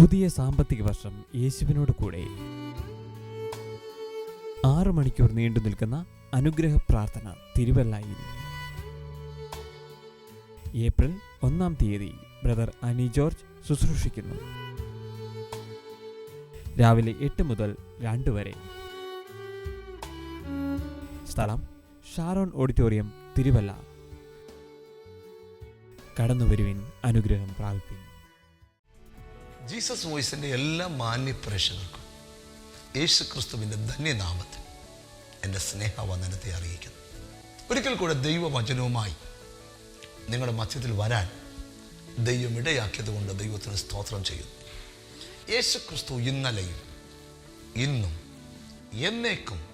പുതിയ സാമ്പത്തിക വർഷം യേശുവിനോട് കൂടെ. ആറു മണിക്കൂർ നീണ്ടു നിൽക്കുന്ന അനുഗ്രഹ പ്രാർത്ഥന തിരുവല്ലായിൽ. ഏപ്രിൽ ഒന്നാം തീയതി ബ്രദർ അനി ജോർജ് ശുശ്രൂഷിക്കുന്നു. രാവിലെ എട്ട് മുതൽ രണ്ട് വരെ. സ്ഥലം ഷാരോൺ ഓഡിറ്റോറിയം തിരുവല്ല. കടന്നുവരുവിൻ അനുഗ്രഹം പ്രാപിപ്പിൻ. ജീസസ് വോയിസിന്റെ എല്ലാ മാന്യപ്രേക്ഷകർക്കും യേശു ക്രിസ്തുവിന്റെ ധന്യനാമത്തിൽ എന്റെ സ്നേഹവന്ദനത്തെ അറിയിക്കുന്നു. ഒരിക്കൽ കൂടെ ദൈവവചനവുമായി നിങ്ങളുടെ മധ്യത്തിൽ വരാൻ ദൈവം ഇടയാക്കിയത് കൊണ്ട് ദൈവത്തിന് സ്തോത്രം ചെയ്യുന്നു. യേശു ക്രിസ്തു ഇന്നലെയും ഇന്നും എന്നേക്കും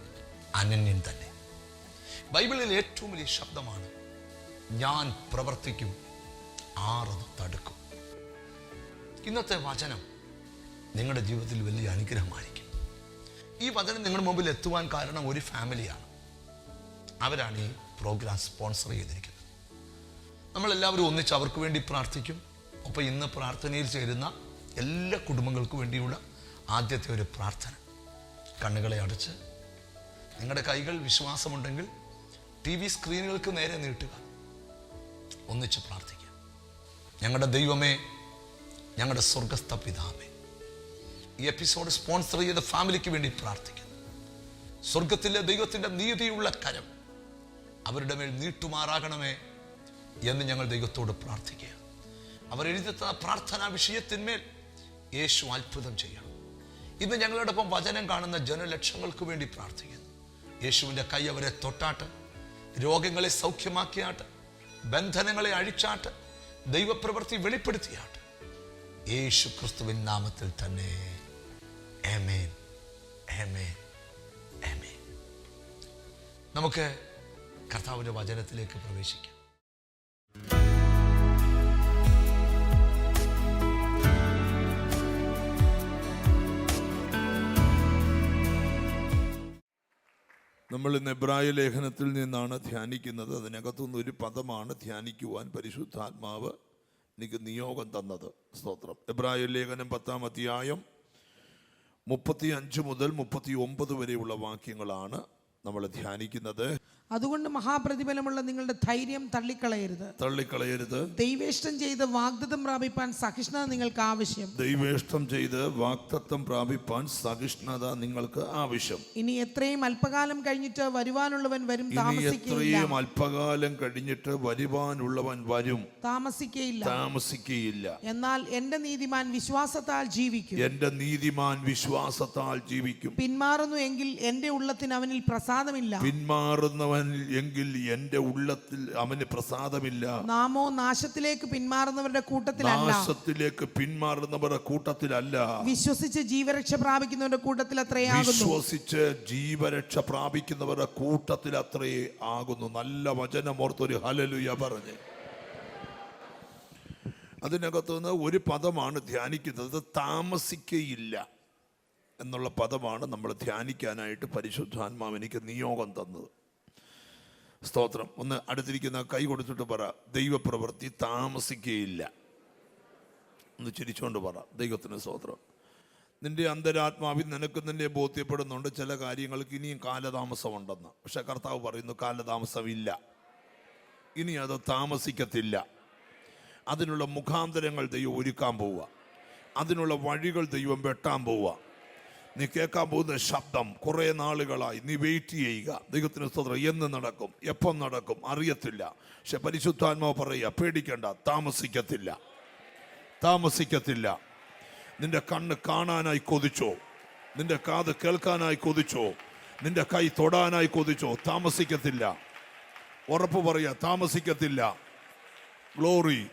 അനന്യം തന്നെ. ബൈബിളിൽ ഏറ്റവും വലിയ ശബ്ദമാണ് ഞാൻ പ്രവർത്തിക്കും ആറത് തടുക്കും. ഇന്നത്തെ വചനം നിങ്ങളുടെ ജീവിതത്തിൽ വലിയ അനുഗ്രഹമായിരിക്കും. ഈ വചനം നിങ്ങളുടെ മുമ്പിൽ എത്തുവാൻ കാരണം ഒരു ഫാമിലിയാണ്. അവരാണ് ഈ പ്രോഗ്രാം സ്പോൺസർ ചെയ്തിരിക്കുന്നത്. നമ്മളെല്ലാവരും ഒന്നിച്ച് അവർക്ക് വേണ്ടി പ്രാർത്ഥിക്കും. ഒപ്പം ഇന്ന് പ്രാർത്ഥനയിൽ ചേരുന്ന എല്ലാ കുടുംബങ്ങൾക്കും വേണ്ടിയുള്ള ആദ്യത്തെ ഒരു പ്രാർത്ഥന. കണ്ണുകളെ അടച്ച് നിങ്ങളുടെ കൈകൾ വിശ്വാസമുണ്ടെങ്കിൽ ടി വി സ്ക്രീനുകൾക്ക് നേരെ നീട്ടുക. ഒന്നിച്ച് പ്രാർത്ഥിക്കുക. ഞങ്ങളുടെ ദൈവമേ ഞങ്ങളുടെ സ്വർഗസ്ഥ പിതാവേ. ഈ എപ്പിസോഡ് സ്പോൺസർ ചെയ്ത ഫാമിലിക്ക് വേണ്ടി പ്രാർത്ഥിക്കുന്നു. സ്വർഗത്തിലെ ദൈവത്തിന്റെ നീതിയുള്ള കരം അവരുടെ മേൽ നീട്ടുമാറാകണമേ എന്ന് ഞങ്ങൾ ദൈവത്തോട് പ്രാർത്ഥിക്കുക അവർ എഴുതിത്ത പ്രാർത്ഥനാ വിഷയത്തിന്മേൽ യേശു അത്ഭുതം ചെയ്യണം. ഇന്ന് ഞങ്ങളോടൊപ്പം വചനം കാണുന്ന ജനലക്ഷങ്ങൾക്ക് വേണ്ടി പ്രാർത്ഥിക്കുന്നു. യേശുവിന്റെ കൈ അവരെ തൊട്ടാട്ട് രോഗങ്ങളെ സൗഖ്യമാക്കിയാട്ട് ബന്ധനങ്ങളെ അഴിച്ചാട്ട് ദൈവപ്രവൃത്തി വെളിപ്പെടുത്തിയാട്ട് യേശു ക്രിസ്തുവിൻ നാമത്തിൽ തന്നെ. ആമേൻ. ആമേൻ. ആമേൻ. നമുക്ക് കർത്താവിന്റെ വചനത്തിലേക്ക് പ്രവേശിക്കാം. നമ്മൾ ഇന്ന് എബ്രായ ലേഖനത്തിൽ നിന്നാണ് ധ്യാനിക്കുന്നത്. അതിനകത്തുനിന്ന് ഒരു പദമാണ് ധ്യാനിക്കുവാൻ പരിശുദ്ധാത്മാവ്. എനിക്ക് നിയോഗം തന്നത്. സ്തോത്രം. എബ്രായ ലേഖനം പത്താം അധ്യായം മുപ്പത്തി അഞ്ച് മുതൽ മുപ്പത്തി ഒമ്പത് വരെയുള്ള വാക്യങ്ങളാണ് നമ്മൾ ധ്യാനിക്കുന്നത്. അതുകൊണ്ട് മഹാപ്രതിഫലമുള്ള നിങ്ങളുടെ ധൈര്യം തള്ളിക്കളയരുത്. തള്ളിക്കളയരുത്. ദൈവേഷ്ടം ചെയ്ത് വാഗ്ദത്തം പ്രാപിപ്പാൻ സഹിഷ്ണുത നിങ്ങൾക്ക് ആവശ്യം. ദൈവേഷ്ടം ചെയ്ത് വാഗ്ദത്തം പ്രാപിപ്പാൻ സഹിഷ്ണുത നിങ്ങൾക്ക് ആവശ്യം. ഇനി എത്രയും അല്പകാലം കഴിഞ്ഞിട്ട് വരുവാനുള്ളവൻ വരും എത്രയും അല്പകാലം കഴിഞ്ഞിട്ട് വരുവാനുള്ളവൻ വരും. താമസിക്കയില്ല താമസിക്കയില്ല എന്നാൽ എന്റെ നീതിമാൻ വിശ്വാസത്താൽ ജീവിക്കും. എന്റെ നീതിമാൻ വിശ്വാസത്താൽ ജീവിക്കും. പിന്മാറുന്നു എങ്കിൽ എന്റെ ഉള്ളത്തിന് അവനിൽ പ്രസാദമില്ല. പിന്മാറുന്നവൻ എങ്കിൽ എന്റെ ഉള്ളത്തിൽ അവന് പ്രസാദമില്ല. നാമോ നാശത്തിലേക്ക് പിന്മാറുന്നവരുടെ കൂട്ടത്തിലല്ല. നാശത്തിലേക്ക് പിന്മാറുന്നവരുടെ കൂട്ടത്തിലല്ല. വിശ്വസിച്ച് ജീവരക്ഷ പ്രാപിക്കുന്നവരുടെ കൂട്ടത്തിൽ അത്രയാകുന്നു വിശ്വസിച്ച് ജീവരക്ഷ പ്രാപിക്കുന്നവരുടെ കൂട്ടത്തിൽ അത്രേ ആകുന്നു. നല്ല വചനമോർത്തൊരു ഹലലുയ പറഞ്ഞ്. അതിനകത്ത് നിന്ന് ഒരു പദമാണ് ധ്യാനിക്കുന്നത്. താമസിക്കയില്ല എന്നുള്ള പദമാണ് നമ്മൾ ധ്യാനിക്കാനായിട്ട് പരിശുദ്ധാത്മാവ് എനിക്ക് നിയോഗം തന്നത്. സ്തോത്രം. ഒന്ന് അടുത്തിരിക്കുന്ന കൈ കൊടുത്തിട്ട് പറ. ദൈവപ്രവൃത്തി താമസിക്കുകയില്ല ഒന്ന് ചിരിച്ചുകൊണ്ട് പറ. ദൈവത്തിന് സ്തോത്രം. നിന്റെ അന്തരാത്മാവിൽ നിനക്ക് നിന്നെ ബോധ്യപ്പെടുന്നുണ്ട് ചില കാര്യങ്ങൾക്ക് ഇനിയും കാലതാമസമുണ്ടെന്ന്. പക്ഷെ കർത്താവ് പറയുന്നു കാലതാമസമില്ല. ഇനി അത് താമസിക്കത്തില്ല. അതിനുള്ള മുഖാന്തരങ്ങൾ ദൈവം ഒരുക്കാൻ പോവുക. അതിനുള്ള വഴികൾ ദൈവം വെട്ടാൻ പോവുക. നീ കേൾക്കാൻ പോകുന്ന ശബ്ദം കുറേ നാളുകളായി. നീ വെയിറ്റ് ചെയ്യുക. ദൈവത്തിന് സ്തോത്രം. എന്ന് നടക്കും? എപ്പം നടക്കും? അറിയത്തില്ല. പക്ഷെ പരിശുദ്ധാത്മാവ് പറയുക പേടിക്കണ്ട. താമസിക്കത്തില്ല. താമസിക്കത്തില്ല. നിന്റെ കണ്ണ് കാണാനായി കൊതിച്ചോ? നിന്റെ കാത് കേൾക്കാനായി കൊതിച്ചോ? നിന്റെ കൈ തൊടാനായി കൊതിച്ചോ? താമസിക്കത്തില്ല. ഉറപ്പ് പറയുക താമസിക്കത്തില്ല. ഗ്ലോറി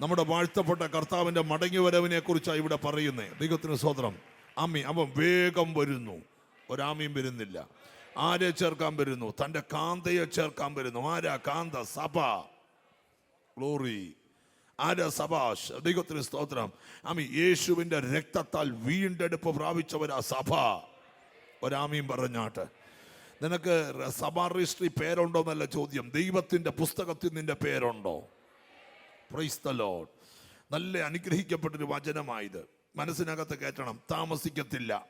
നമ്മുടെ വാഴ്ത്തപ്പെട്ട കർത്താവിന്റെ മടങ്ങിവരവിനെ കുറിച്ചാണ് ഇവിടെ പറയുന്നത്. ദൈവത്തിന് സ്വതന്ത്രം ആമി അവൻ വേഗം വരുന്നു. ഒരാമയും വരുന്നില്ല. ആരെ ചേർക്കാൻ വരുന്നു? തന്റെ കാന്തയെ ചേർക്കാൻ വരുന്നു. ആരാ? കാന്ത സഭ. ഗ്ലോറി ആരാ സഭ? ദൈവത്തിന് സ്തോത്രം. ആമി യേശുവിന്റെ രക്തത്താൽ വീണ്ടെടുപ്പ് പ്രാപിച്ചവരാ സഭ. ഒരാമയും പറഞ്ഞാട്ട് നിനക്ക് സഭാ രജിസ്ട്രി പേരുണ്ടോ എന്നല്ല ചോദ്യം. ദൈവത്തിന്റെ പുസ്തകത്തിൽ നിന്റെ പേരുണ്ടോ? പ്രൈസ് നല്ല അനുഗ്രഹിക്കപ്പെട്ടൊരു വചനമായത്. മനസ്സിനകത്ത് കയറ്റണം. താമസിക്കത്തില്ല.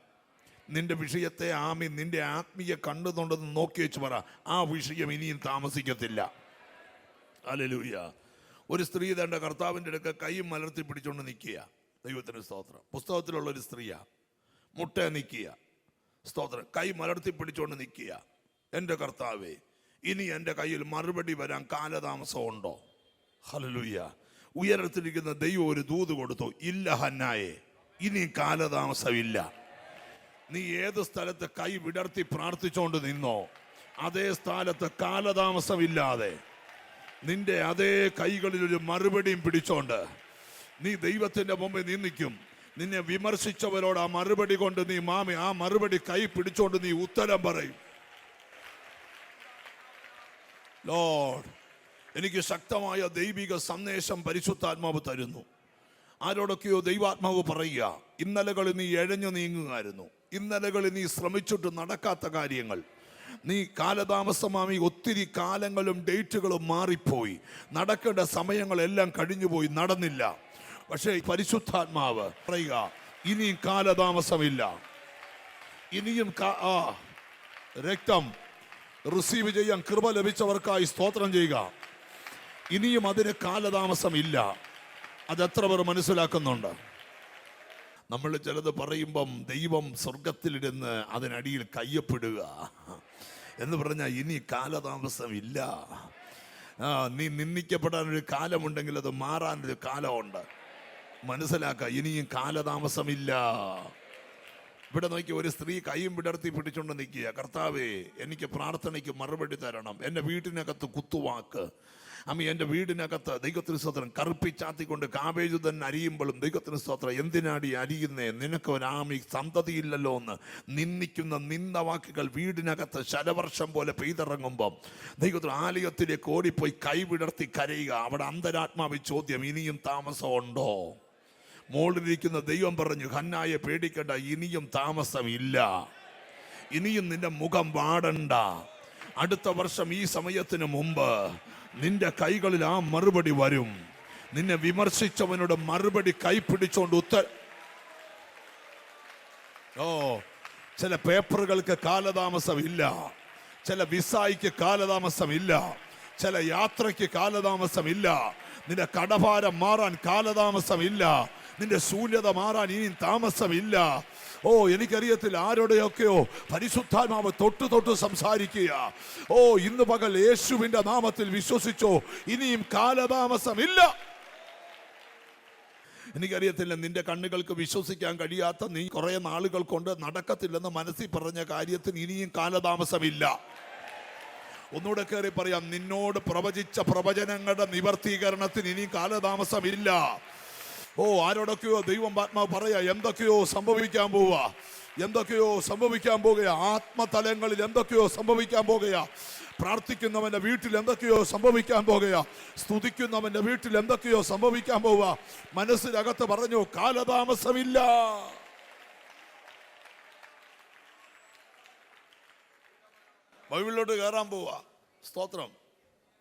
നിന്റെ വിഷയത്തെ ആമി നിന്റെ ആത്മീയ കണ്ണുതൊണ്ടെന്ന് നോക്കി വെച്ച് പറ. ആ വിഷയം ഇനിയും താമസിക്കത്തില്ല. അലലൂയ ഒരു സ്ത്രീ തന്റെ കർത്താവിന്റെ അടുക്ക കൈയും മലർത്തി പിടിച്ചുകൊണ്ട് നിൽക്കുക ദൈവത്തിന് സ്തോത്രം. പുസ്തകത്തിലുള്ള ഒരു സ്ത്രീയാ. മുട്ട നിൽക്കുക സ്തോത്രം. കൈ മലർത്തി പിടിച്ചുകൊണ്ട് നിൽക്കുക എന്റെ കർത്താവേ ഇനി എന്റെ കയ്യിൽ മറുപടി വരാൻ കാലതാമസമുണ്ടോ ഹലലുയ്യ ഉയരത്തിരിക്കുന്ന ദൈവം ഒരു ദൂത് കൊടുത്തു. ഇല്ല ഹന്നായെ. ഇനി കാലതാമസമില്ല. നീ ഏത് സ്ഥലത്ത് കൈ വിടർത്തി പ്രാർത്ഥിച്ചുകൊണ്ട് നിന്നോ അതേ സ്ഥലത്ത് കാലതാമസമില്ലാതെ നിന്റെ അതേ കൈകളിൽ ഒരു മറുപടിയും പിടിച്ചോണ്ട് നീ ദൈവത്തിന്റെ മുമ്പിൽ നിന്നിക്കും. നിന്നെ വിമർശിച്ചവരോട് ആ മറുപടി കൊണ്ട് നീ മാമി ആ മറുപടി കൈ പിടിച്ചോണ്ട് നീ ഉത്തരം പറയും. ലോഡ് എനിക്ക് ശക്തമായ ദൈവിക സന്ദേശം പരിശുദ്ധാത്മാവ് തരുന്നു. ആരോടൊക്കെയോ ദൈവാത്മാവ് പറയുക ഇന്നലകളിൽ നീ എഴഞ്ഞു നീങ്ങുകയായിരുന്നു. ഇന്നലകളിൽ നീ ശ്രമിച്ചിട്ട് നടക്കാത്ത കാര്യങ്ങൾ. നീ കാലതാമസമാമി ഒത്തിരി കാലങ്ങളും ഡേറ്റുകളും മാറിപ്പോയി. നടക്കേണ്ട സമയങ്ങളെല്ലാം കഴിഞ്ഞുപോയി നടന്നില്ല. പക്ഷേ പരിശുദ്ധാത്മാവ് പറയുക ഇനിയും കാലതാമസമില്ല. ഇനിയും ആ രക്തം റിസീവ് ചെയ്യാൻ കൃപ ലഭിച്ചവർക്കായി സ്തോത്രം ചെയ്യുക. ഇനിയും അതിന് കാലതാമസമില്ല. അതെത്ര പേർ മനസ്സിലാക്കുന്നുണ്ട്. നമ്മൾ ചിലത് പറയുമ്പം ദൈവം സ്വർഗത്തിലിരുന്ന് അതിനടിയിൽ കയ്യപ്പെടുക. എന്ന് പറഞ്ഞാൽ ഇനി കാലതാമസമില്ല നീ നിന്ദിക്കപ്പെടാനൊരു കാലമുണ്ടെങ്കിൽ അത് മാറാനൊരു കാലമുണ്ട്. മനസ്സിലാക്കുക ഇനിയും കാലതാമസമില്ല. ഇവിടെ നോക്കി ഒരു സ്ത്രീ കൈയും വിടർത്തി പിടിച്ചുകൊണ്ട് നിൽക്കുക. കർത്താവേ എനിക്ക് പ്രാർത്ഥനയ്ക്ക് മറുപടി തരണം. എന്റെ വീട്ടിനകത്ത് കുത്തുവാക്ക്. അമ്മ എന്റെ വീടിനകത്ത് ദൈവത്തിന് സ്തോത്രം. കറുപ്പിച്ചാത്തിക്കൊണ്ട് കാബേജ് തന്നെ അരിയുമ്പോഴും ദൈവത്തിന് സ്തോത്രം. എന്തിനാടി അരിയുന്നേ? നിനക്ക് ഒരാമി സന്തതിയില്ലല്ലോ എന്ന്. നിന്ദിക്കുന്ന നിന്ദവാക്കുകൾ വീടിനകത്ത് ശലവർഷം പോലെ പെയ്തിറങ്ങുമ്പം ദൈവത്തിന് ആലയത്തിലേക്ക് ഓടിപ്പോയി കൈവിടർത്തി കരയുക. അവിടെ അന്തരാത്മാവി ചോദ്യം ഇനിയും താമസമുണ്ടോ? മോളിലിരിക്കുന്ന ദൈവം പറഞ്ഞു ഹന്നായെ പേടിക്കണ്ട ഇനിയും താമസമില്ല. ഇനിയും നിന്റെ മുഖം വാടണ്ട. അടുത്ത വർഷം ഈ സമയത്തിന് മുമ്പ് നിന്റെ കൈകളിൽ ആ മറുപടി വരും. നിന്നെ വിമർശിച്ചവനോട് മറുപടി കൈപ്പിടിച്ചോണ്ട് ഉത്തര ഓ ചില പേപ്പറുകൾക്ക് കാലതാമസമില്ല. ചില വിസായിക്ക് കാലതാമസമില്ല. ചില യാത്രയ്ക്ക് കാലതാമസമില്ല. നിന്റെ കടഭാരം മാറാൻ കാലതാമസമില്ല. നിന്റെ ശൂന്യത മാറാൻ ഇനിയും താമസമില്ല. ഓ എനിക്കറിയത്തില്ല ആരോടെയൊക്കെയോ പരിശുദ്ധാത്മാവ് തൊട്ട് തൊട്ട് സംസാരിക്കുക. ഓ ഇന്ന് പകൽ യേശുവിന്റെ നാമത്തിൽ വിശ്വസിച്ചോ ഇനിയും കാലതാമസമില്ല. എനിക്കറിയത്തില്ല നിന്റെ കണ്ണുകൾക്ക് വിശ്വസിക്കാൻ കഴിയാത്ത നീ കുറെ നാളുകൾ കൊണ്ട് നടക്കത്തില്ലെന്ന് മനസ്സിൽ പറഞ്ഞ കാര്യത്തിന് ഇനിയും കാലതാമസമില്ല. ഒന്നുകൂടെ കയറി പറയാം നിന്നോട് പ്രവചിച്ച പ്രവചനങ്ങളുടെ നിവർത്തീകരണത്തിന് ഇനിയും കാലതാമസമില്ല. ഓ ആരോടൊക്കെയോ ദൈവം ആത്മാവ് പറയാ എന്തൊക്കെയോ സംഭവിക്കാൻ പോവുക എന്തൊക്കെയോ സംഭവിക്കാൻ പോകുക ആത്മതലങ്ങളിൽ എന്തൊക്കെയോ സംഭവിക്കാൻ പോകുക പ്രാർത്ഥിക്കുന്നവന്റെ വീട്ടിൽ എന്തൊക്കെയോ സംഭവിക്കാൻ പോകുക സ്തുതിക്കുന്നവന്റെ വീട്ടിൽ എന്തൊക്കെയോ സംഭവിക്കാൻ പോവുക മനസ്സിനകത്ത് പറഞ്ഞു കാലതാമസമില്ല. ബൈബിളിലോട്ട് കയറാൻ പോവാ. സ്തോത്രം.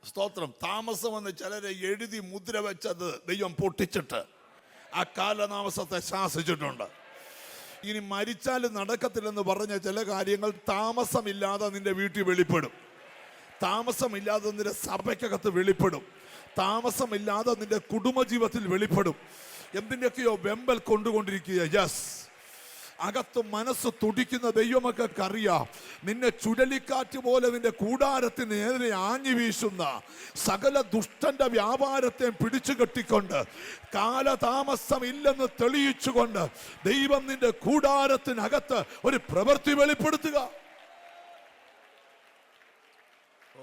സ്തോത്രം. താമസമെന്ന് ചിലരെ എഴുതി മുദ്ര വെച്ചത് ദൈവം പൊട്ടിച്ചിട്ട്. ആ കാലതാമസത്തെ ശാസിച്ചിട്ടുണ്ട്. ഇനി മരിച്ചാൽ നടക്കത്തില്ലെന്ന് പറഞ്ഞ ചില കാര്യങ്ങൾ താമസമില്ലാതെ നിന്റെ വീട്ടിൽ വെളിപ്പെടും. താമസമില്ലാതെ നിന്റെ സഭയ്ക്കകത്ത് വെളിപ്പെടും. താമസമില്ലാതെ നിന്റെ കുടുംബജീവിതത്തിൽ വെളിപ്പെടും. എന്തിന്റെയൊക്കെയോ വെമ്പൽ കൊണ്ടുകൊണ്ടിരിക്കുക യെസ് അകത്ത് മനസ്സ് തുടിക്കുന്ന ദൈവമൊക്കെ അറിയാം നിന്നെ ചുഴലിക്കാറ്റ് പോലെ നിന്റെ കൂടാരത്തിന് നേരെ ആഞ്ഞു വീശുന്ന സകല ദുഷ്ടന്റെ വ്യാപാരത്തെ പിടിച്ചു കെട്ടിക്കൊണ്ട് കാലതാമസം ഇല്ലെന്ന് തെളിയിച്ചുകൊണ്ട് ദൈവം നിന്റെ കൂടാരത്തിനകത്ത് ഒരു പ്രവൃത്തി വെളിപ്പെടുത്തുക.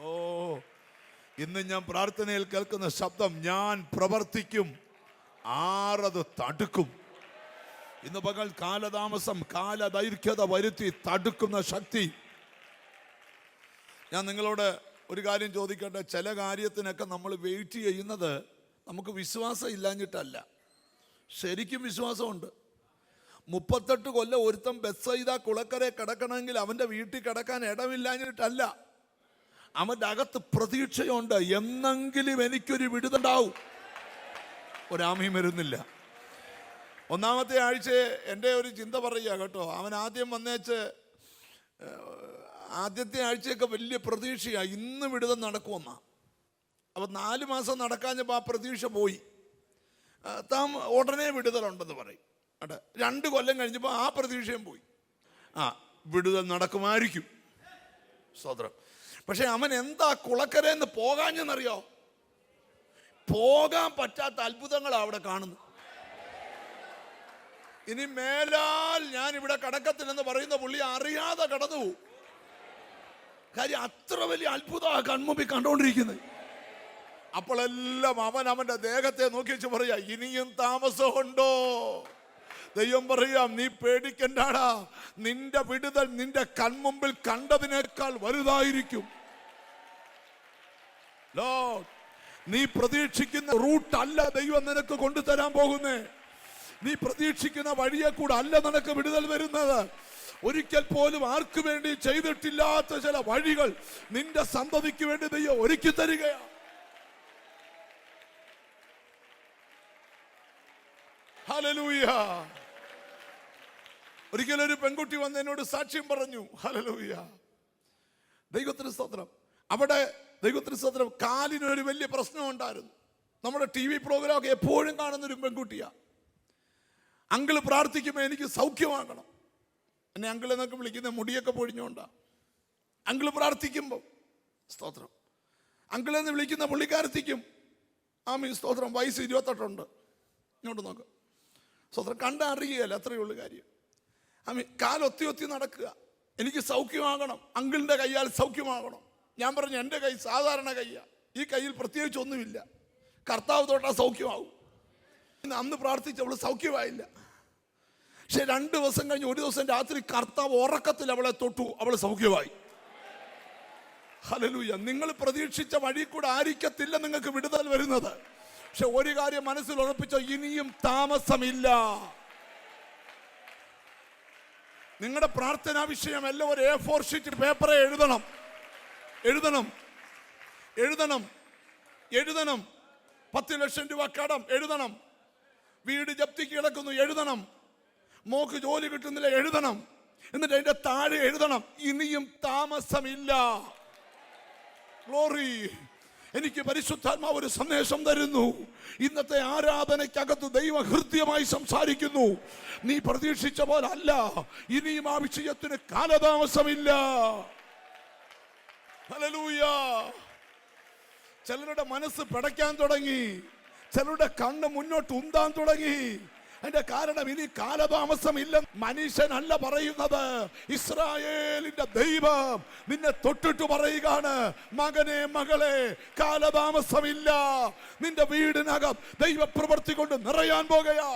ഓ ഇന്ന് ഞാൻ പ്രാർത്ഥനയിൽ കേൾക്കുന്ന ശബ്ദം ഞാൻ പ്രവർത്തിക്കും ആറത് തടുക്കും. ഇന്ന് പകൽ കാലതാമസം കാലദൈർഘ്യത വരുത്തി തടുക്കുന്ന ശക്തി. ഞാൻ നിങ്ങളോട് ഒരു കാര്യം ചോദിക്കട്ടെ? ചില കാര്യത്തിനൊക്കെ നമ്മൾ വെയിറ്റ് ചെയ്യുന്നത് നമുക്ക് വിശ്വാസം ഇല്ലാഞ്ഞിട്ടല്ല. ശരിക്കും വിശ്വാസമുണ്ട്. മുപ്പത്തെട്ട് കൊല്ലം ഒരുത്തൻ ചെയ്ത കുളക്കരെ കിടക്കണമെങ്കിൽ അവന്റെ വീട്ടിൽ കിടക്കാൻ ഇടമില്ലാഞ്ഞിട്ടല്ല. അവന്റെ അകത്ത് പ്രതീക്ഷയുണ്ട്. എന്നെങ്കിലും എനിക്കൊരു വിടുതണ്ടാവും ഒരാമയും വരുന്നില്ല. ഒന്നാമത്തെ ആഴ്ച എന്റെ ഒരു ചിന്ത പറയുക കേട്ടോ. അവൻ ആദ്യം വന്നേച്ച് ആദ്യത്തെ ആഴ്ചയൊക്കെ വലിയ പ്രതീക്ഷയാണ് ഇന്ന് വിടുതൽ നടക്കുമെന്നാ. അപ്പം നാല് മാസം നടക്കാഞ്ഞപ്പോൾ ആ പ്രതീക്ഷ പോയി. താം ഉടനെ വിടുതലുണ്ടെന്ന് പറയും. അട്ടെ രണ്ട് കൊല്ലം കഴിഞ്ഞപ്പോൾ ആ പ്രതീക്ഷയും പോയി. ആ വിടുതൽ നടക്കുമായിരിക്കും. സ്വതന്ത്രം. പക്ഷേ അവൻ എന്താ കുളക്കരയെന്ന് പോകാഞ്ഞെന്നറിയോ? പോകാൻ പറ്റാത്ത അത്ഭുതങ്ങളാണ് അവിടെ കാണുന്നത്. ഇനി മേലാൽ ഞാൻ ഇവിടെ കടക്കത്തില്ലെന്ന് പറയുന്ന പുള്ളി അറിയാതെ കടന്നു കാര്യം അത്ര വലിയ അത്ഭുത കൺമുമ്പിൽ കണ്ടുകൊണ്ടിരിക്കുന്നത് അപ്പോഴെല്ലാം അവൻ അവന്റെ ദേഹത്തെ നോക്കി വെച്ച് പറയാ ഇനിയും താമസമുണ്ടോ? ദൈവം പറയാം നീ പേടിക്കണ്ടാടാ. നിന്റെ വിടുതൽ നിന്റെ കൺമുമ്പിൽ കണ്ടതിനേക്കാൾ വലുതായിരിക്കും. നീ പ്രതീക്ഷിക്കുന്ന റൂട്ടല്ല ദൈവം നിനക്ക് കൊണ്ടുതരാൻ പോകുന്നേ. നീ പ്രതീക്ഷിക്കുന്ന വഴിയെ കൂടെ അല്ല നിനക്ക് വിടുതൽ വരുന്നത്. ഒരിക്കൽ പോലും ആർക്കു വേണ്ടി ചെയ്തിട്ടില്ലാത്ത ചില വഴികൾ നിന്റെ സന്തതിക്ക് വേണ്ടി ദൈവം ഒരുക്കി തരികയാണ്. ഹലലൂയ ഒരിക്കലൊരു പെൺകുട്ടി വന്ന് എന്നോട് സാക്ഷ്യം പറഞ്ഞു. ഹലലൂയ ദൈവത്തിന് സ്തോത്രം. അവിടെ ദൈവത്തിന് സ്തോത്രം കാലിനൊരു വലിയ പ്രശ്നം ഉണ്ടായിരുന്നു നമ്മുടെ ടി വി പ്രോഗ്രാം ഒക്കെ എപ്പോഴും കാണുന്ന ഒരു അങ്കിൾ പ്രാർത്ഥിക്കുമ്പോൾ എനിക്ക് സൗഖ്യമാകണം എന്നെ അങ്കിൾ എന്നൊക്കെ വിളിക്കുന്ന മുടിയൊക്കെ പൊഴിഞ്ഞുകൊണ്ടാണ് അങ്കിൾ പ്രാർത്ഥിക്കുമ്പോൾ സ്തോത്രം. അങ്കിൾ എന്ന് വിളിക്കുന്ന പുള്ളിക്കാരത്തിക്കും ആമീ സ്തോത്രം വയസ്സ് ഇരുപത്തെട്ടുണ്ട് ഇങ്ങോട്ട് നോക്ക്. സ്തോത്രം കണ്ട അറിയുകയല്ല അത്രയേ ഉള്ളൂ കാര്യം. ആമീ കാലൊത്തി ഒത്തി നടക്കുക. എനിക്ക് സൗഖ്യമാകണം. അങ്കിളിന്റെ കയ്യാൽ സൗഖ്യമാകണം. ഞാൻ പറഞ്ഞു എന്റെ കൈ സാധാരണ കൈയാണ് ഈ കയ്യിൽ പ്രത്യേകിച്ച് ഒന്നുമില്ല. കർത്താവ് തൊട്ടാൽ സൗഖ്യമാവും ഇന്ന് അന്ന് പ്രാർത്ഥിച്ച് അവൾ സൗഖ്യമായില്ല. പക്ഷെ രണ്ട് ദിവസം കഴിഞ്ഞ് ഒരു ദിവസം രാത്രി കർത്താവ് ഉറക്കത്തിൽ അവളെ തൊട്ടു. അവൾ സൗഖ്യമായി. ഹലലൂയ നിങ്ങൾ പ്രതീക്ഷിച്ച വഴി കൂടെ ആയിരിക്കത്തില്ല നിങ്ങൾക്ക് വിടുതൽ വരുന്നത്. പക്ഷെ ഒരു കാര്യം മനസ്സിൽ ഉറപ്പിച്ചോ ഇനിയും താമസമില്ല. നിങ്ങളുടെ പ്രാർത്ഥനാ വിഷയം എല്ലാം ഒരു എ ഫോർ ഷീറ്റ് പേപ്പറെ എഴുതണം. എഴുതണം. എഴുതണം. എഴുതണം. പത്ത് ലക്ഷം രൂപ കടം എഴുതണം. വീട് ജപ്തിക്ക് കിടക്കുന്നു എഴുതണം. മോക്ക് ജോലി കിട്ടുന്നില്ല എഴുതണം. എന്നിട്ട് അതിന്റെ താഴെ എഴുതണം ഇനിയും താമസമില്ല. ഗ്ലോറി എനിക്ക് പരിശുദ്ധാത്മാവ് ഒരു സന്ദേശം തരുന്നു. ഇന്നത്തെ ആരാധനയ്ക്കകത്ത് ദൈവ ഹൃദ്യമായി സംസാരിക്കുന്നു. നീ പ്രതീക്ഷിച്ച പോലെ അല്ല ഇനിയും ആ വിഷയത്തിന് കാലതാമസമില്ല. ചിലരുടെ മനസ്സ് പിടയ്ക്കാൻ തുടങ്ങി. ചിലരുടെ കണ്ണ് മുന്നോട്ട് ഉന്താൻ തുടങ്ങി. അതിന്റെ കാരണം ഇനി കാലതാമസം ഇല്ല. മനുഷ്യനല്ല പറയുന്നത് ഇസ്രായേലിന്റെ ദൈവം നിന്നെ തൊട്ടിട്ട് പറയുകയാണ് മകനെ മകളെ കാലതാമസമില്ല. നിന്റെ വീടിനകം ദൈവപ്രവർത്തി കൊണ്ട് നിറയാൻ പോകയാ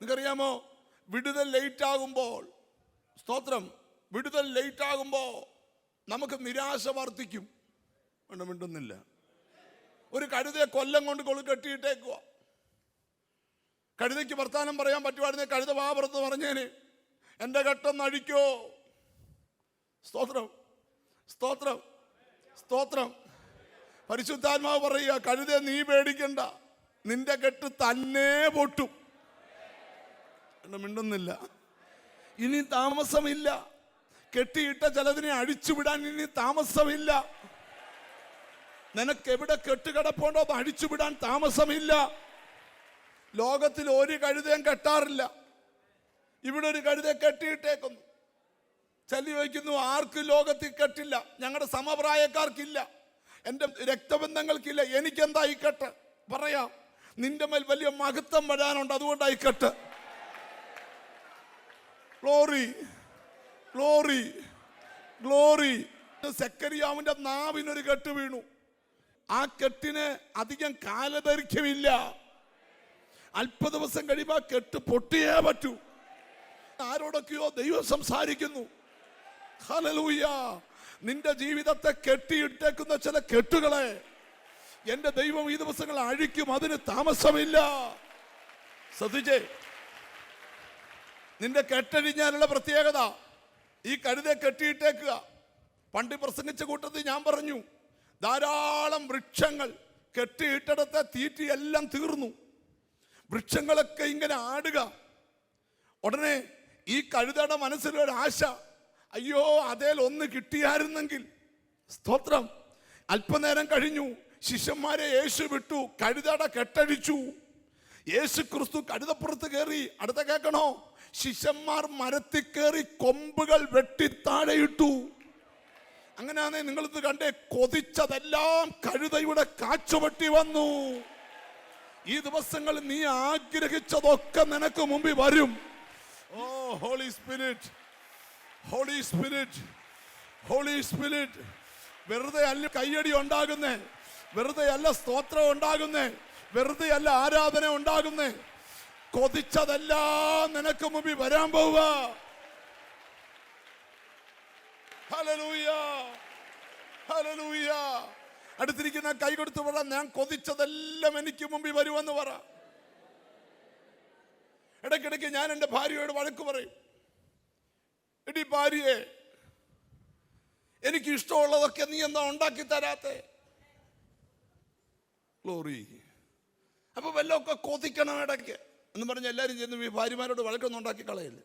നിങ്ങറിയാമോ വിടുതൽ ലേറ്റ് ആകുമ്പോൾ സ്തോത്രം വിടുതൽ ലേറ്റ് ആകുമ്പോൾ നമുക്ക് നിരാശ വർദ്ധിക്കും. വേണ്ട മിണ്ടുന്നില്ല. ഒരു കഴുതയെ കൊല്ലം കൊണ്ട് കൊളു കെട്ടിയിട്ടേക്കുക കഴുതയ്ക്ക് വർത്താനം പറയാൻ പറ്റുവായിരുന്നേ കഴുത വാപുറത്ത് പറഞ്ഞേന്. എന്റെ ഘട്ടം നഴിക്കോ സ്തോത്രം സ്തോത്രം സ്തോത്രം. പരിശുദ്ധാത്മാവ് പറയുക കഴുത നീ പേടിക്കണ്ട. നിന്റെ കെട്ട് തന്നെ പൊട്ടും. മിണ്ടുന്നില്ല. ഇനി താമസമില്ല. കെട്ടിയിട്ട ചിലതിനെ അഴിച്ചുവിടാൻ ഇനി താമസമില്ല. നിനക്ക് എവിടെ കെട്ടുകിടപ്പുണ്ടോ? അത് അഴിച്ചുവിടാൻ താമസമില്ല. ലോകത്തിൽ ഒരു കഴുതയും കെട്ടാറില്ല. ഇവിടെ ഒരു കഴുതയെ കെട്ടിയിട്ടേക്കുന്നു. ചൊല്ലി വയ്ക്കുന്നു ആർക്കും ലോകത്തിൽ കെട്ടില്ല. ഞങ്ങളുടെ സമപ്രായക്കാർക്കില്ല. എന്റെ രക്തബന്ധങ്ങൾക്കില്ല. എനിക്കെന്താ ഈ കെട്ട്? പറയാം. നിന്റെ മേൽ വലിയ മഹത്വം വരാനുണ്ട്. അതുകൊണ്ടായി കെട്ട്. ഗ്ലോറി ഗ്ലോറി ഗ്ലോറി സെക്കരിയാവിന്റെ നാവിനൊരു കെട്ട് വീണു. ആ കെട്ടിന് അധികം കാലദൈർഘ്യമില്ല. അല്പ ദിവസം കഴിയുമ്പോൾ ആ കെട്ട് പൊട്ടിയേ പറ്റൂ. ആരോടൊക്കെയോ ദൈവം സംസാരിക്കുന്നു. ഹല്ലേലൂയ. നിന്റെ ജീവിതത്തെ കെട്ടിയിട്ടേക്കുന്ന ചില കെട്ടുകളെ എന്റെ ദൈവം ഈ ദിവസങ്ങൾ അഴിക്കും അതിന് താമസമില്ല. ശ്രദ്ധിച്ചേ നിന്റെ കെട്ടഴിഞ്ഞാലുള്ള പ്രത്യേകത ഈ കഴുതെ കെട്ടിയിട്ടേക്കുക. പണ്ട് പ്രസംഗിച്ച കൂട്ടത്തിൽ ഞാൻ പറഞ്ഞു ധാരാളം വൃക്ഷങ്ങൾ കെട്ടിയിട്ടടത്തെ തീറ്റി എല്ലാം തീർന്നു. വൃക്ഷങ്ങളൊക്കെ ഇങ്ങനെ ആടുക. ഉടനെ ഈ കഴുതയുടെ മനസ്സിലൊരു ആശ അയ്യോ അതേൽ ഒന്ന് കിട്ടിയായിരുന്നെങ്കിൽ. സ്തോത്രം. അല്പനേരം കഴിഞ്ഞു. ശിഷ്യന്മാരെ യേശു വിട്ടു കഴുതട കെട്ടഴിച്ചു. യേശു ക്രിസ്തു കഴുതപ്പുറത്ത് കയറി. അടുത്ത കേൾക്കണോ? ശിഷ്യന്മാർ മരത്തിൽ കയറി കൊമ്പുകൾ വെട്ടി താഴെയിട്ടു. അങ്ങനെയാണെ നിങ്ങളിത് കണ്ടേ കൊതിച്ചതെല്ലാം കഴുതയുടെ കാച്ചുപട്ടി വന്നു. ഈ ദിവസങ്ങളിൽ നീ ആഗ്രഹിച്ചതൊക്കെ നിനക്ക് മുമ്പിൽ വരും. O Holy Spirit Holy Spirit Holy Spirit വെറുതെ അല്ല കയ്യടി ഉണ്ടാകുന്നേ. വെറുതെ അല്ല സ്തോത്രം ഉണ്ടാകുന്നേ. വെറുതെ അല്ല ആരാധന ഉണ്ടാകുന്നേ. കൊതിച്ചതെല്ലാം നിനക്ക് മുമ്പിൽ വരാൻ പോവുക. അടുത്തിരിക്കുന്ന കൈ കൊടുത്ത് പറ ഞാൻ കൊതിച്ചതെല്ലാം എനിക്ക് മുമ്പിൽ വരുമെന്ന് പറ. ഇടയ്ക്കിടയ്ക്ക് ഞാൻ എന്റെ ഭാര്യയോട് വഴക്ക് പറയും. എടി ഭാര്യയെ എനിക്ക് ഇഷ്ടമുള്ളതൊക്കെ നീ എന്താ ഉണ്ടാക്കി തരാത്തേ? ഗ്ലോറി അപ്പൊ ഒക്കെ കൊതിക്കണം ഇടയ്ക്ക്. എന്ന് പറഞ്ഞ് എല്ലാവരും ചെന്ന് ഈ ഭാര്യമാരോട് വഴക്കൊന്നും ഉണ്ടാക്കി കളയല്ലേ?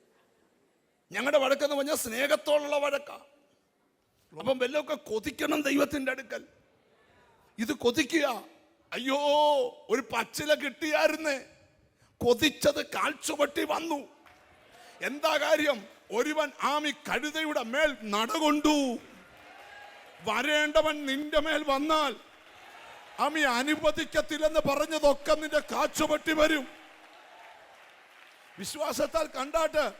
ഞങ്ങളുടെ വഴക്കെന്ന് പറഞ്ഞാൽ സ്നേഹത്തോടുള്ള വഴക്കാ. അപ്പം വല്ലതൊക്കെ കൊതിക്കണം ദൈവത്തിന്റെ അടുക്കൽ. ഇത് കൊതിക്കുക. അയ്യോ ഒരു പച്ചില കിട്ടിയായിരുന്നേ. കൊതിച്ചത് കാൽച്ചുവട്ടി വന്നു. എന്താ കാര്യം? ഒരുവൻ ആമി കഴുതയുടെ മേൽ നടകൊണ്ടു വരേണ്ടവൻ നിന്റെ മേൽ വന്നാൽ ആമി അനുവദിക്കത്തില്ലെന്ന് പറഞ്ഞതൊക്കെ നിന്റെ കാച്ചുപട്ടി വരും. വിശ്വാസത്താൽ കണ്ടാട്ട്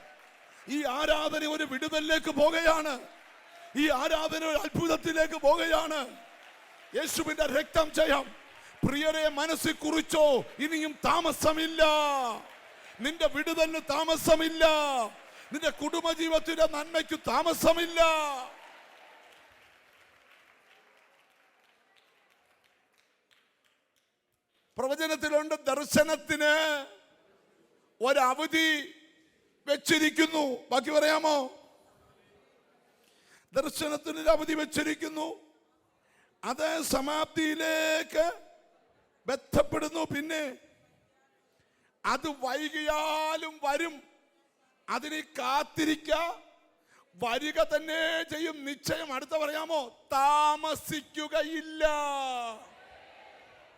ഈ ആരാധന ഒരു വിടുതലിലേക്ക് പോകുകയാണ് ഈ ആരാധന ഒരു അത്ഭുതത്തിലേക്ക് പോകുകയാണ്. യേശുവിന്റെ രക്തം ജയം. പ്രിയരെ മനസ്സിൽ കുറിച്ചോ? ഇനിയും താമസമില്ല. നിന്റെ വിടുതലിന് താമസമില്ല. നിന്റെ കുടുംബജീവിതത്തിന്റെ നന്മയ്ക്ക് താമസമില്ല. പ്രവചനത്തിലുണ്ട് ദർശനത്തിന് ഒരവധി വെച്ചിരിക്കുന്നു. ബാക്കി പറയാമോ? ദർശനത്തിന് അവധി വെച്ചിരിക്കുന്നു. അത് സമാപ്തിയിലേക്ക് ബന്ധപ്പെടുന്നു. പിന്നെ അത് വൈകിയാലും വരും. അതിന് കാത്തിരിക്ക. വരിക തന്നെ ചെയ്യും. നിശ്ചയം. അടുത്ത പറയാമോ? താമസിക്കുകയില്ല.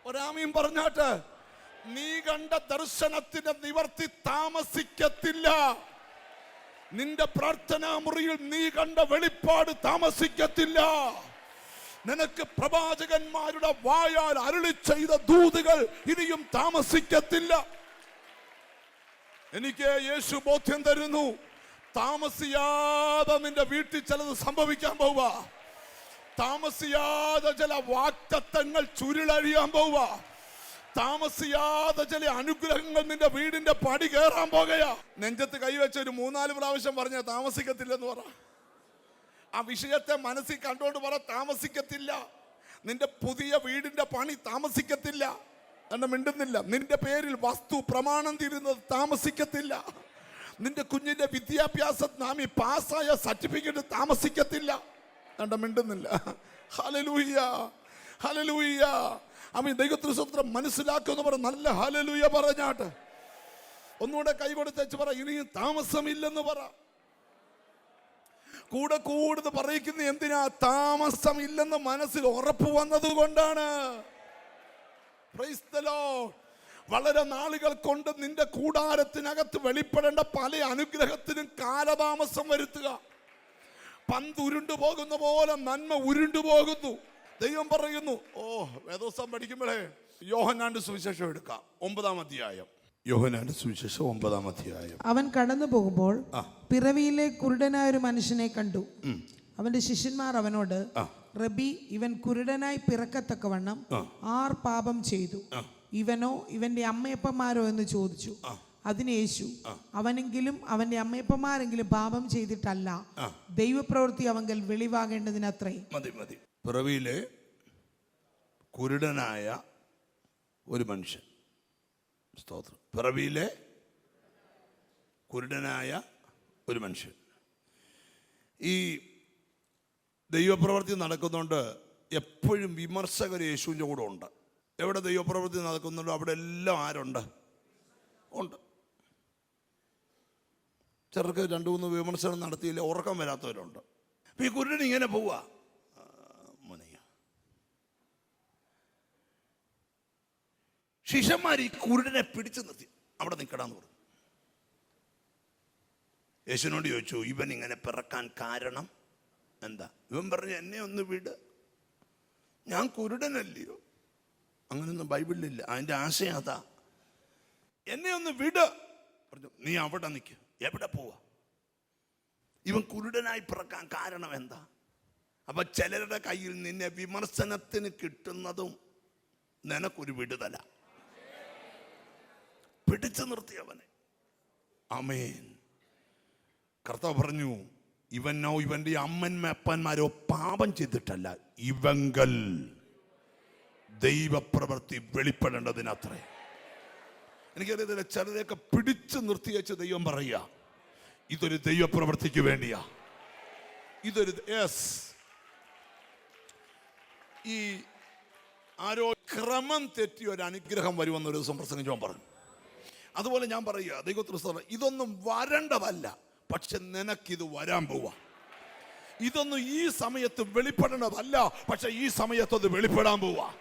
ഒരാമയും പറഞ്ഞാട്ട് നീ കണ്ട ദർശനത്തിന്റെ നിവർത്തി താമസിക്കത്തില്ല. നിന്റെ പ്രാർത്ഥനാ മുറിയിൽ നീ കണ്ട വെളിപ്പാട് താമസിക്കത്തില്ല. നിനക്ക് പ്രവാചകന്മാരുടെ വായാൽ അരുളി ചെയ്ത ദൂതുകൾ ഇനിയും താമസിക്കത്തില്ല. എനിക്ക് യേശു ബോധ്യം തരുന്നു. താമസിയാതെ നിന്റെ വീട്ടിൽ ചിലത് സംഭവിക്കാൻ പോവുക. താമസിയാതെ ചില വാക്തത്വങ്ങൾ ചുരുളഴിയാൻ പോവുക. താമസിയാതെ ചില അനുഗ്രഹങ്ങൾ നിന്റെ വീടിന്റെ പടി കയറാൻ പോകയാ നെഞ്ചത്ത് കൈവച്ച ഒരു മൂന്നാൽ പ്രാവശ്യം പറഞ്ഞ താമസിക്കത്തില്ലെന്ന് പറ. ആ വിഷയത്തെ മനസ്സിൽ കണ്ടോണ്ട് പറ താമസിക്കത്തില്ല. നിന്റെ പുതിയ വീടിന്റെ പണി താമസിക്കത്തില്ല. എന്നെ മിണ്ടുന്നില്ല. നിന്റെ പേരിൽ വസ്തു പ്രമാണം തീരുന്നത് താമസിക്കത്തില്ല. നിന്റെ കുഞ്ഞിന്റെ വിദ്യാഭ്യാസ നാമി പാസ്സായ സർട്ടിഫിക്കറ്റ് താമസിക്കത്തില്ല. എന്നെ മിണ്ടുന്നില്ല. ഹലലൂയ്യ ഹലലൂയ്യ അമ്മ ദൈവത്തിന് സ്വത്രം മനസ്സിലാക്കുമെന്ന് നല്ല ഹലലൂയ പറഞ്ഞാട്ട് ഒന്നുകൂടെ കൈ കൊടുത്തേച്ച് പറ ഇനിയും താമസമില്ലെന്ന് പറ. കൂടെ കൂടുതൽ പറയിക്കുന്ന എന്തിനാ? താമസം ഇല്ലെന്ന് മനസ്സിൽ ഉറപ്പ് വന്നത് കൊണ്ടാണ് വളരെ നാളുകൾ കൊണ്ട് നിന്റെ കൂടാരത്തിനകത്ത് വെളിപ്പെടേണ്ട പല അനുഗ്രഹത്തിനും കാലതാമസം വരുത്തുക. പന്ത് ഉരുണ്ടു പോകുന്ന പോലെ നന്മ ഉരുണ്ടു പോകുന്നു ദൈവം പറയുന്നു ഓ വേദോസം പഠിക്കുമ്പോഴേ യോഹനാന്റെ സുവിശേഷം എടുക്കാം. ഒമ്പതാം അധ്യായം. യോഹനാന്റെ സുവിശേഷം ഒമ്പതാം അധ്യായം. അവൻ കടന്നു പോകുമ്പോൾ പിറവിയിലെ കുരുടനായ ഒരു മനുഷ്യനെ കണ്ടു. അവന്റെ ശിഷ്യന്മാർ അവനോട് റബി ഇവൻ കുരുടനായി പിറക്കത്തക്കവണ്ണം ആർ പാപം ചെയ്തു? ഇവനോ ഇവന്റെ അമ്മയപ്പന്മാരോ? എന്ന് ചോദിച്ചു. അതിന് യേശു അവനെങ്കിലും അവന്റെ അമ്മയപ്പന്മാരെങ്കിലും പാപം ചെയ്തിട്ടല്ല. ദൈവപ്രവൃത്തി അവങ്കൽ വെളിവാകേണ്ടതിനത്രേ. മതി മതി. പിറവിയിലെ കുരുടനായ ഒരു മനുഷ്യൻ. സ്തോത്രം. പിറവിയിലെ കുരുടനായ ഒരു മനുഷ്യൻ. ഈ ദൈവപ്രവൃത്തി നടക്കുന്നുണ്ട് എപ്പോഴും വിമർശകർ യേശുവിന്റെ കൂടെ ഉണ്ട്. എവിടെ ദൈവപ്രവൃത്തി നടക്കുന്നുണ്ടോ അവിടെ എല്ലാം ആരുണ്ട്? ഉണ്ട്. ചിലർക്ക് രണ്ട് മൂന്ന് വിമർശനം നടത്തിയില്ല ഉറക്കം വരാത്തവരുണ്ട്. അപ്പം ഈ കുരുടൻ ഇങ്ങനെ പോവുക ആ, മുനയ്യ ശിഷ്യന്മാർ ഈ കുരുടനെ പിടിച്ചു നിർത്തി. അവിടെ നിൽക്കടാന്ന് പറഞ്ഞു. യേശുവിനോട് ചോദിച്ചു ഇവൻ ഇങ്ങനെ പിറക്കാൻ കാരണം എന്താ? ഇവൻ പറഞ്ഞു എന്നെ ഒന്ന് വിട്. ഞാൻ കുരുടനല്ലയോ? അങ്ങനൊന്നും ബൈബിളിലില്ല. അതിന്റെ ആശയം അതാ. എന്നെ ഒന്ന് വിട്. പറഞ്ഞു നീ അവിടെ നിൽക്ക് എവിടെ പോവാ? ഇവൻ കുരുടനായി പിറക്കാൻ കാരണം എന്താ? അപ്പൊ ചിലരുടെ കയ്യിൽ നിന്നെ വിമർശനത്തിന് കിട്ടുന്നതും നിനക്കൊരു വിടുതല. പിടിച്ചു നിർത്തിയവനെ അമേൻ കർത്താവ് പറഞ്ഞു ഇവനോ ഇവന്റെ അമ്മന്മപ്പന്മാരോ പാപം ചെയ്തിട്ടല്ല ഇവങ്കൽ ദൈവപ്രവൃത്തി വെളിപ്പെടേണ്ടതിനത്രേ. എനിക്കറിയത്തില്ല ചിലരെയൊക്കെ പിടിച്ചു നിർത്തി വെച്ച് ദൈവം പറയുക ഇതൊരു ദൈവപ്രവൃത്തിക്ക് വേണ്ടിയാ. ഇതൊരു യെസ് ഈ ആരോ ക്രമം തെറ്റി ഒരു അനുഗ്രഹം വരുമെന്നൊരു ദിവസം പ്രസംഗിച്ചോ പറഞ്ഞു. അതുപോലെ ഞാൻ പറയുക ദൈവത്തിന് ഇതൊന്നും വരേണ്ടതല്ല പക്ഷെ നിനക്കിത് വരാൻ പോവാ. ഇതൊന്നും ഈ സമയത്ത് വെളിപ്പെടേണ്ടതല്ല പക്ഷെ ഈ സമയത്ത് അത് വെളിപ്പെടാൻ പോവാ.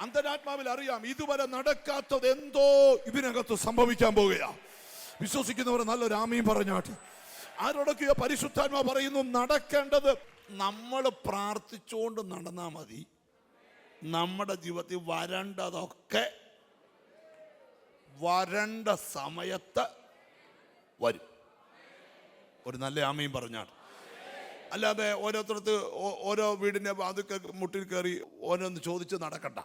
അന്തരാത്മാവിൽ അറിയാം ഇതുവരെ നടക്കാത്തത് എന്തോ ഇതിനകത്ത് സംഭവിക്കാൻ പോവുകയാ. വിശ്വസിക്കുന്നവർ നല്ലൊരു ആമയും പറഞ്ഞാട്ട്. ആരോടൊക്കെയോ പരിശുദ്ധാത്മാ പറയുന്നു നടക്കേണ്ടത് നമ്മൾ പ്രാർത്ഥിച്ചുകൊണ്ട് നടന്നാൽ മതി. നമ്മുടെ ജീവിതത്തിൽ വരേണ്ടതൊക്കെ വരണ്ട സമയത്ത് വരും. ഒരു നല്ല ആമയും പറഞ്ഞാണ്. അല്ലാതെ ഓരോരുത്തർക്ക് ഓരോ വീടിന്റെ വാതുക്ക മുട്ടിൽ കയറി ഓരോന്ന് ചോദിച്ച് നടക്കണ്ട.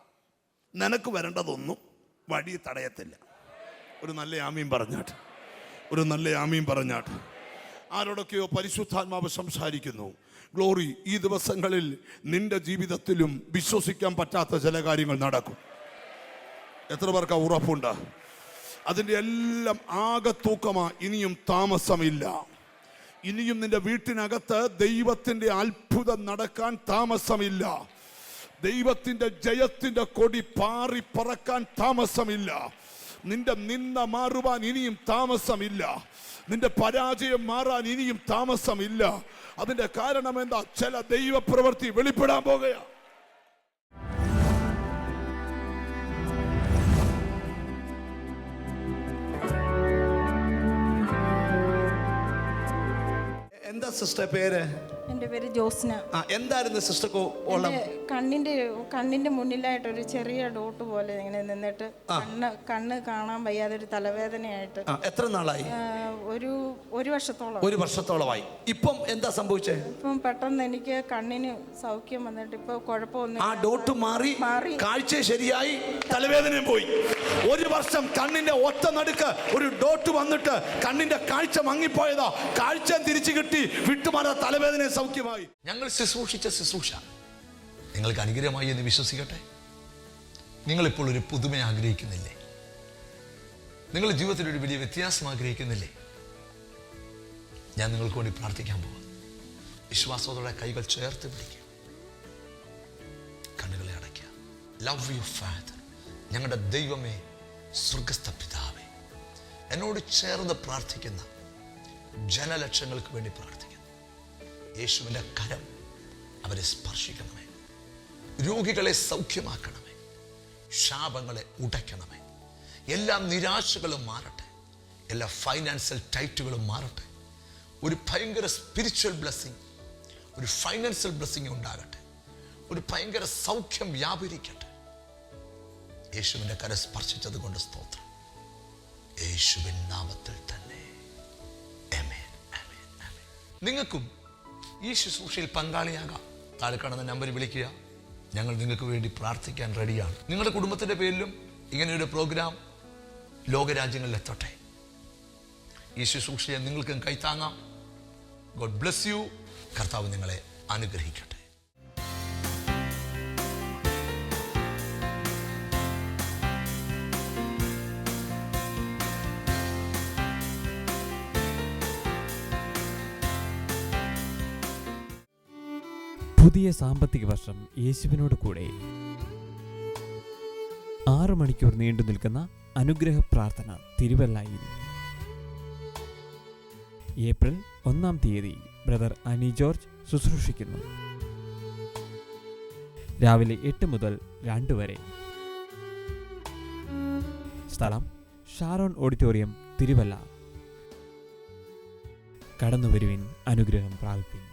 നിനക്ക് വരേണ്ടതൊന്നും വഴി തടയത്തില്ല. ഒരു നല്ല ആമയും പറഞ്ഞാട്ട്. ഒരു നല്ല ആമയും പറഞ്ഞാട്ട്. ആരോടൊക്കെയോ പരിശുദ്ധാത്മാവ് സംസാരിക്കുന്നു. ഗ്ലോറി ഈ ദിവസങ്ങളിൽ നിന്റെ ജീവിതത്തിലും വിശ്വസിക്കാൻ പറ്റാത്ത ചില കാര്യങ്ങൾ നടക്കും. എത്ര പേർക്ക് ഉറപ്പുണ്ട്? അതിന്റെ എല്ലാം ആകെ തൂക്കമാ. ഇനിയും താമസമില്ല. ഇനിയും നിന്റെ വീട്ടിനകത്ത് ദൈവത്തിന്റെ അത്ഭുതം നടക്കാൻ താമസമില്ല. ദൈവത്തിന്റെ ജയത്തിന്റെ കൊടി പാറി പറക്കാൻ താമസമില്ല. നിന്റെ നിന്ന മാറുവാൻ ഇനിയും താമസമില്ല. നിന്റെ പരാജയം മാറാൻ ഇനിയും താമസമില്ല. അതിന്റെ കാരണം എന്താ? ചില ദൈവപ്രവൃത്തി വെളിപ്പെടാൻ പോകുകയാ എന്താ സിസ്റ്റർ പേര്? എന്റെ പേര് ജോസ്ന. ആ എന്തായിരുന്നു സിസ്റ്റർ ഉള്ള കണ്ണിന്റെ കണ്ണിന്റെ മുന്നിലായിട്ട് ഒരു ചെറിയ ഡോട്ട് പോലെ ഇങ്ങനെ നിന്നിട്ട് കണ്ണ് കണ്ണ് കാണാൻ വയ്യാതെ ഒരു തലവേദനയായിട്ട്. എത്ര നാളായി? ഒരു ഒരു വർഷത്തോളം. ഒരു വർഷത്തോളമായി. ഇപ്പം എന്താ സംഭവിച്ചേ? ഇപ്പം പെട്ടെന്ന് എനിക്ക് കണ്ണിന് സൗഖ്യം വന്നിട്ട് ഇപ്പോ കുഴപ്പമൊന്നും ആ ഡോട്ട് മാറി മാറി. കാഴ്ച ശരിയായി തലവേദനയും പോയി. ഒരു വർഷം കണ്ണിന്റെ ഒറ്റ നടുക്ക് ഒരു ഡോട്ട് വന്നിട്ട് കണ്ണിന്റെ കാഴ്ച മങ്ങിപ്പോയതാ. കാഴ്ച തിരിച്ചു കിട്ടി. വിട്ടുമാറ തലവേദന സൗഖ്യമായി. ഞങ്ങൾ ശുശ്രൂഷിച്ച ശുശ്രൂഷ. നിങ്ങൾക്ക് അനുഗ്രഹമായി എന്ന് വിശ്വസിക്കട്ടെ? നിങ്ങളിപ്പോൾ ഒരു പുതുമ ആഗ്രഹിക്കുന്നില്ലേ? നിങ്ങളുടെ ജീവിതത്തിൽ ഒരു വലിയ വ്യത്യാസം ആഗ്രഹിക്കുന്നില്ലേ? ഞാൻ നിങ്ങൾക്ക് വേണ്ടി പ്രാർത്ഥിക്കാൻ പോകും വിശ്വാസത്തോടെ കൈകൾ ചേർത്ത് പിടിക്കുക. കണ്ണുകളെ അടയ്ക്കുക. ലവ് യു ഫാദർ ഞങ്ങളുടെ ദൈവമേ സ്വർഗസ്ഥ പിതാവേ എന്നോട് ചേർന്ന് പ്രാർത്ഥിക്കുന്ന ജനലക്ഷങ്ങൾക്ക് വേണ്ടി പ്രാർത്ഥിക്കുന്നു. യേശുവിന്റെ കരം അവരെ സ്പർശിക്കണമേ. രോഗികളെ സൗഖ്യമാക്കണമേ. ശാപങ്ങളെ ഉടയ്ക്കണമേ. എല്ലാ നിരാശകളും മാറട്ടെ. എല്ലാ ഫൈനാൻഷ്യൽ ടൈറ്റുകളും മാറട്ടെ. ഒരു ഭയങ്കര സ്പിരിച്വൽ ബ്ലെസ്സിങ് ഒരു ഫൈനാൻഷ്യൽ ബ്ലെസ്സിങ് ഉണ്ടാകട്ടെ. ഒരു ഭയങ്കര സൗഖ്യം വ്യാപരിക്കട്ടെ. യേശുവിന്റെ കര സ്പർശിച്ചത് കൊണ്ട് സ്തോത്രം. യേശുവിൻ നാമത്തിൽ തന്നെ. നിങ്ങൾക്കും ഈ ശുശ്രൂഷയിൽ പങ്കാളിയാകാം. താഴെ കാണുന്ന നമ്പർ വിളിക്കുക. ഞങ്ങൾ നിങ്ങൾക്ക് വേണ്ടി പ്രാർത്ഥിക്കാൻ റെഡിയാണ്. നിങ്ങളുടെ കുടുംബത്തിന്റെ പേരിലും ഇങ്ങനെയൊരു പ്രോഗ്രാം ലോകരാജ്യങ്ങളിൽ എത്തട്ടെ. ഈ ശുശ്രൂഷയെ നിങ്ങൾക്കും കൈത്താങ്ങാം ഗോഡ് ബ്ലെസ് യു. കർത്താവ് നിങ്ങളെ അനുഗ്രഹിക്കട്ടെ. പുതിയ സാമ്പത്തിക വർഷം യേശുവിനോട് കൂടെ. ആറ് മണിക്കൂർ നീണ്ടു നിൽക്കുന്ന അനുഗ്രഹ പ്രാർത്ഥന തിരുവല്ലയിൽ. ഏപ്രിൽ ഒന്നാം തീയതി ബ്രദർ അനി ജോർജ് ശുശ്രൂഷിക്കുന്നു. രാവിലെ എട്ട് മുതൽ രണ്ട് വരെ. സ്ഥലം ഷാരോൺ ഓഡിറ്റോറിയം തിരുവല്ല. കടന്നുവരുവിൻ അനുഗ്രഹം പ്രാപിപ്പിൻ.